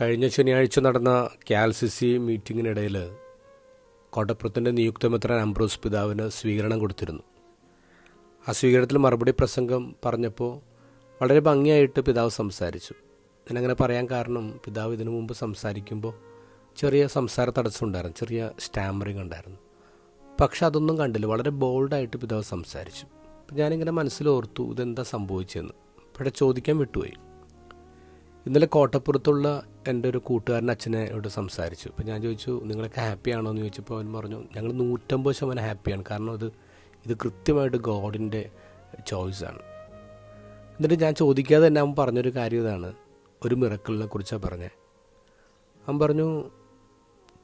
കഴിഞ്ഞ ശനിയാഴ്ച നടന്ന കാൽസിസി മീറ്റിങ്ങിനിടയിൽ കോട്ടപ്പുറത്തിന്റെ നിയുക്തമിത്രൻ അംബ്രോസ് പിതാവിന് സ്വീകരണം കൊടുത്തിരുന്നു. ആ സ്വീകരണത്തിൽ മറുപടി പ്രസംഗം പറഞ്ഞപ്പോൾ വളരെ ഭംഗിയായിട്ട് പിതാവ് സംസാരിച്ചു. ഞാനങ്ങനെ പറയാൻ കാരണം പിതാവ് ഇതിനു മുമ്പ് സംസാരിക്കുമ്പോൾ ചെറിയ സംസാര തടസ്സം ഉണ്ടായിരുന്നു ചെറിയ സ്റ്റാമറിങ് ഉണ്ടായിരുന്നു. പക്ഷെ അതൊന്നും കണ്ടില്ല വളരെ ബോൾഡായിട്ട് പിതാവ് സംസാരിച്ചു. ഞാനിങ്ങനെ മനസ്സിലോർത്തു ഇതെന്താ സംഭവിച്ചതെന്ന്. പക്ഷേ ചോദിക്കാൻ വിട്ടുപോയി. ഇന്നലെ കോട്ടപ്പുറത്തുള്ള എന്റെ ഒരു കൂട്ടുകാരൻ അച്ഛനോട് സംസാരിച്ചു. അപ്പോൾ ഞാൻ ചോദിച്ചു നിങ്ങളൊക്കെ ഹാപ്പിയാണോ എന്ന് ചോദിച്ചപ്പോൾ അവൻ പറഞ്ഞു ഞങ്ങൾ നൂറ്റമ്പത് ശതമാനം ഹാപ്പിയാണ് കാരണം അത് ഇത് കൃത്യമായിട്ട് ഗോഡിന്റെ ചോയ്സാണ് എന്നിട്ട് ഞാൻ ചോദിക്കാതെ തന്നെ അവൻ പറഞ്ഞൊരു കാര്യം ഇതാണ്. ഒരു മിറക്കിളിനെ കുറിച്ചാണ് പറഞ്ഞത് അവൻ പറഞ്ഞു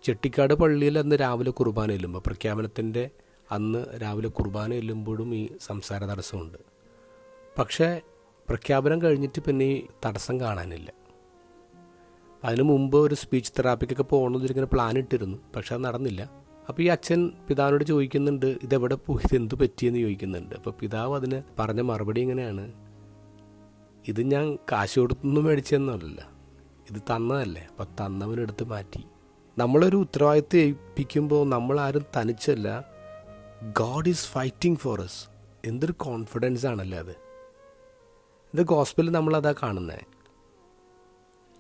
ചെട്ടിക്കാട് പള്ളിയിൽ അന്ന് രാവിലെ കുർബാന ചെല്ലുമ്പോൾ പ്രഖ്യാപനത്തിന്റെ അന്ന് രാവിലെ കുർബാന ചെല്ലുമ്പോഴും ഈ സംസാര തടസ്സമുണ്ട്. പക്ഷേ പ്രഖ്യാപനം കഴിഞ്ഞിട്ട് പിന്നെ ഈ തടസ്സം കാണാനില്ല. അതിനു മുമ്പ് ഒരു സ്പീച്ച് തെറാപ്പിക്കൊക്കെ പോകണമെന്ന് ഇങ്ങനെ പ്ലാൻ ഇട്ടിരുന്നു പക്ഷെ അത് നടന്നില്ല. അപ്പോൾ ഈ അച്ഛൻ പിതാവിനോട് ചോദിക്കുന്നുണ്ട് ഇതെവിടെ പോയി? ഇത് എന്ത് പറ്റിയെന്ന്? ചോദിക്കുന്നുണ്ട്. അപ്പോൾ പിതാവ് അതിന് പറഞ്ഞ മറുപടി ഇങ്ങനെയാണ് ഇത് ഞാൻ കാശ് കൊടുത്തൊന്നും മേടിച്ചതെന്നല്ല ഇത് തന്നതല്ലേ. അപ്പോൾ തന്നവനെടുത്ത് മാറ്റി. നമ്മളൊരു ഉത്തരവാദിത്വം ഏൽപ്പിക്കുമ്പോൾ നമ്മളാരും തനിച്ചല്ല. God is fighting for us എന്തൊരു കോൺഫിഡൻസ് ആണല്ലേ അത്. ഇത് ഗോസ്പിൽ നമ്മളതാ കാണുന്നത്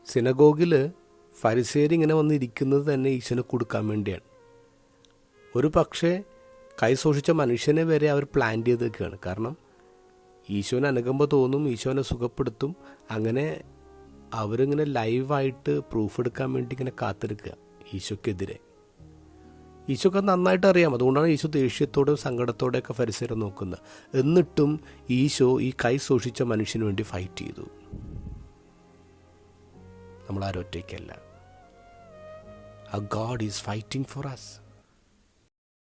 സിനഗോഗിൽ ഫരിസേരി ഇങ്ങനെ വന്നിരിക്കുന്നത് തന്നെ ഈശോനെ കൊടുക്കാൻ വേണ്ടിയാണ്. ഒരു പക്ഷേ കൈ സൂക്ഷിച്ച മനുഷ്യനെ വരെ അവർ പ്ലാൻ ചെയ്ത് വെക്കുകയാണ് കാരണം ഈശോനെ അനുകമ്പ തോന്നും ഈശോനെ സുഖപ്പെടുത്തും അങ്ങനെ അവരിങ്ങനെ ലൈവായിട്ട് പ്രൂഫ് എടുക്കാൻ വേണ്ടി ഇങ്ങനെ കാത്തിരിക്കുക ഈശോക്കെതിരെ. ഈശോക്ക് നന്നായിട്ട് അറിയാം. അതുകൊണ്ടാണ് ഈശോ ദേഷ്യത്തോടെയും സങ്കടത്തോടെയൊക്കെ പരിസരം നോക്കുന്നത്. എന്നിട്ടും ഈശോ ഈ കൈ സൂക്ഷിച്ച മനുഷ്യന് വേണ്ടി ഫൈറ്റ് ചെയ്തു. നമ്മൾ ആരൊറ്റയ്ക്കല്ല ആ God is fighting for us